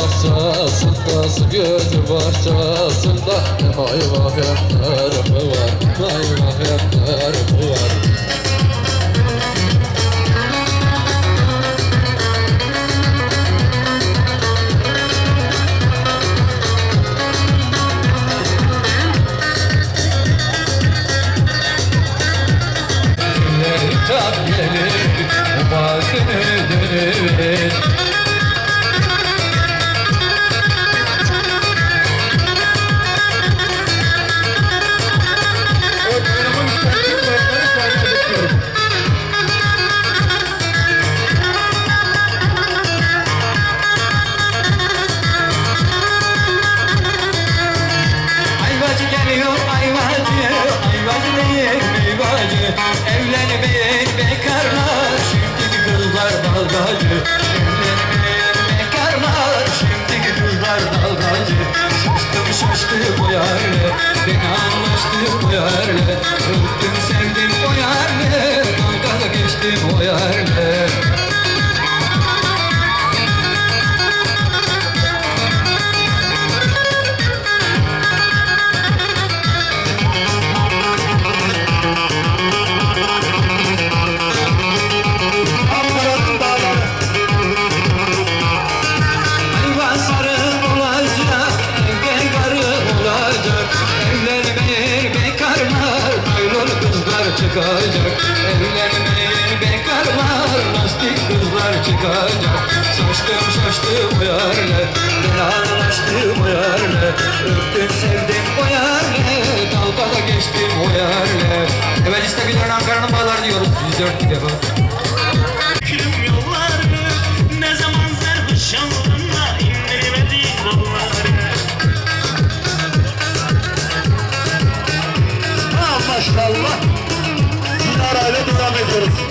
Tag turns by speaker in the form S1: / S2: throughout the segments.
S1: bahçesinde Su gölü bahçesinde Hem ayva hem tarafı var Hem ayva hem tarafı var. Tam gelir Başını
S2: bekarlar Şimdiki kızlar dalgacı Şaştım şaştı bu yarlı Beni anlaştı bu yarlı Öptüm sevdim o yarlı Dalgalı o yarlı ben anlaştım o yarle Öptüm sevdim o yarle, dalgada geçtim o yarle Evet işte bir Ankara'nın bağlar diyoruz. 104 defa.
S3: Kırım yolları Ne zaman zerhoş yoluna indirmedi kolları
S4: Ha maşallah. Dinarayla devam ediyoruz.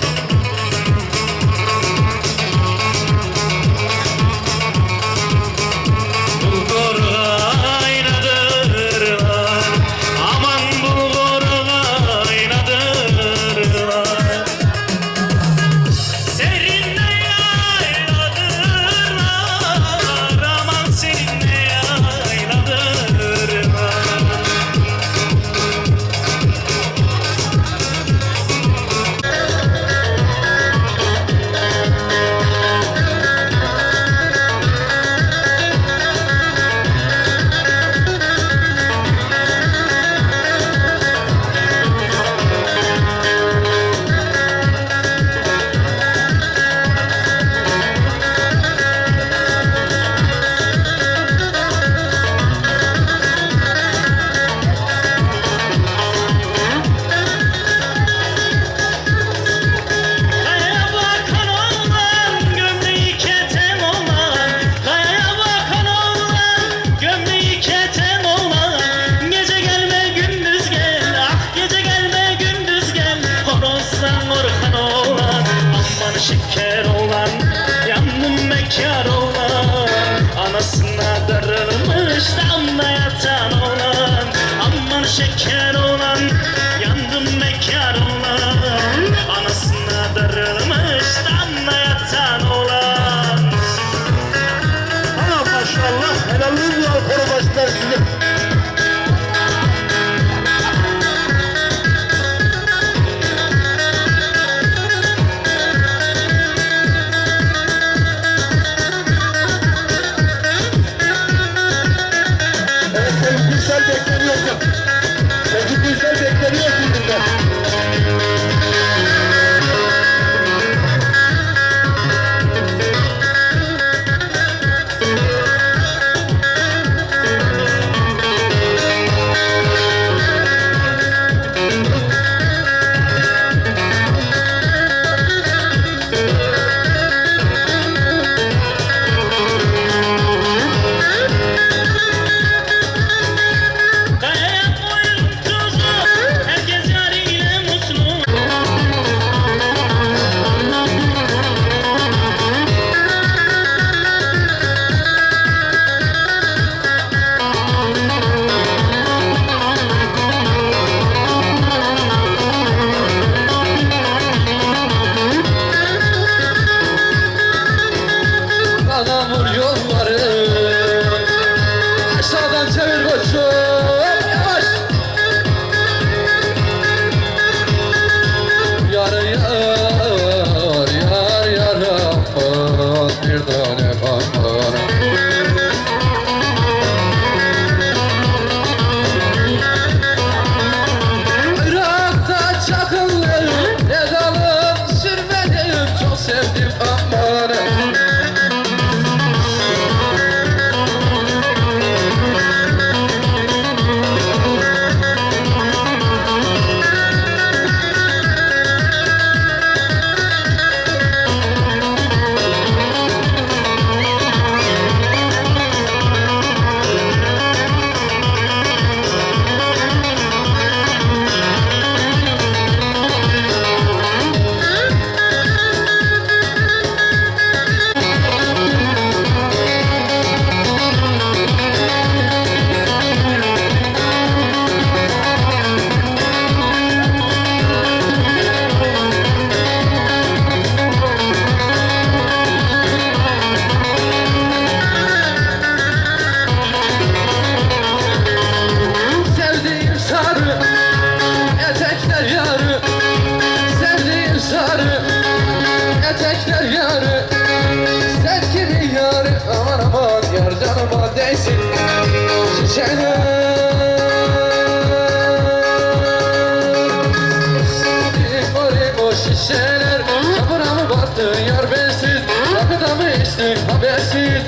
S1: baktı yar bensiz Rakıda mı içtin? Habersiz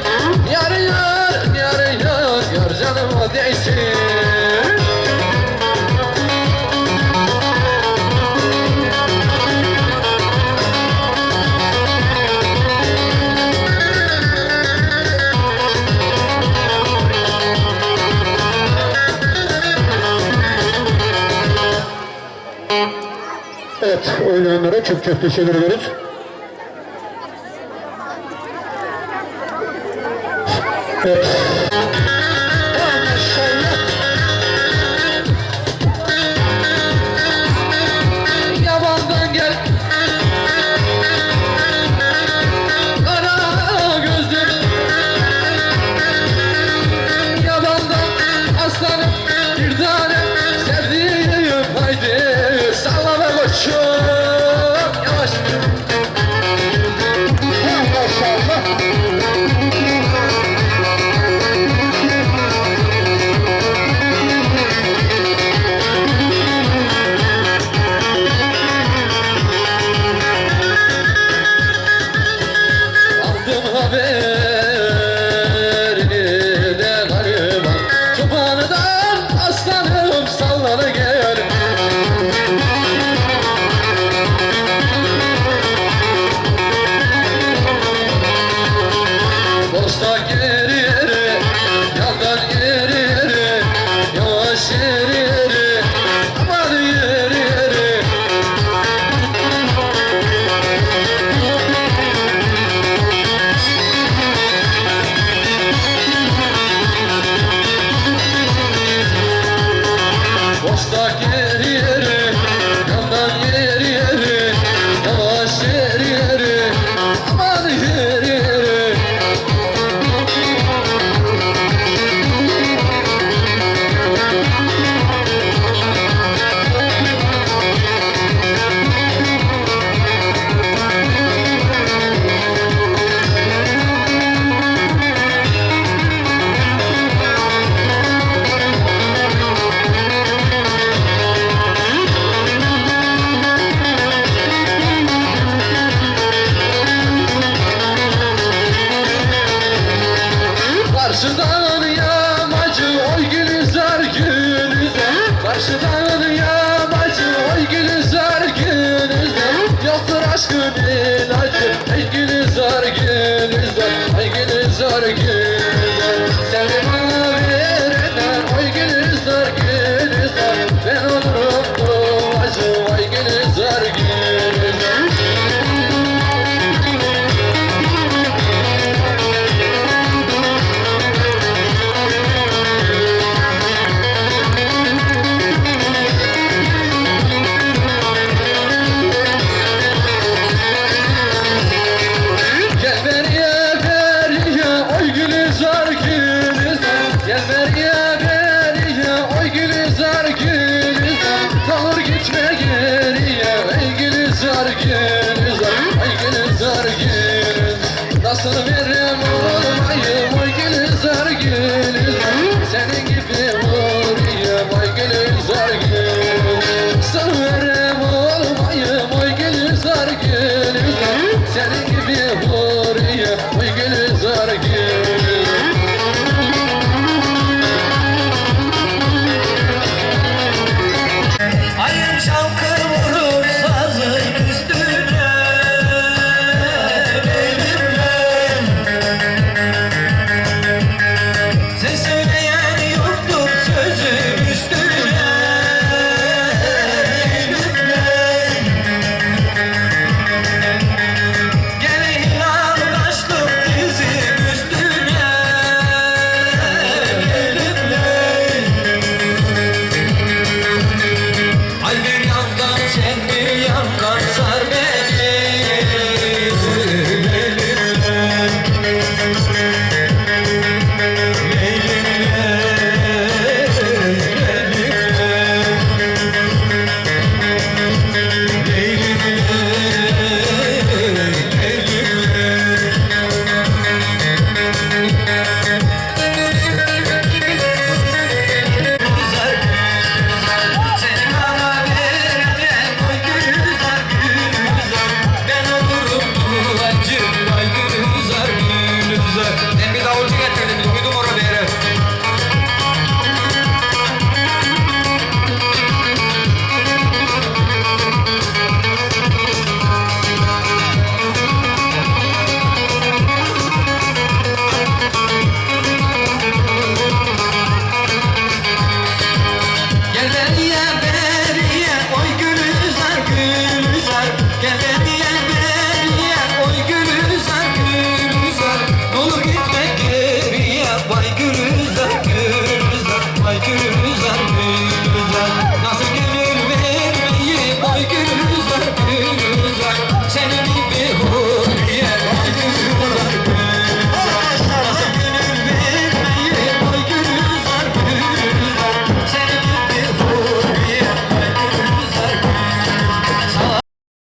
S1: Yar yar yar yar yar canıma değsin.
S4: Evet, oynayanlara çok çok teşekkür ederiz.
S1: Yeah. 十三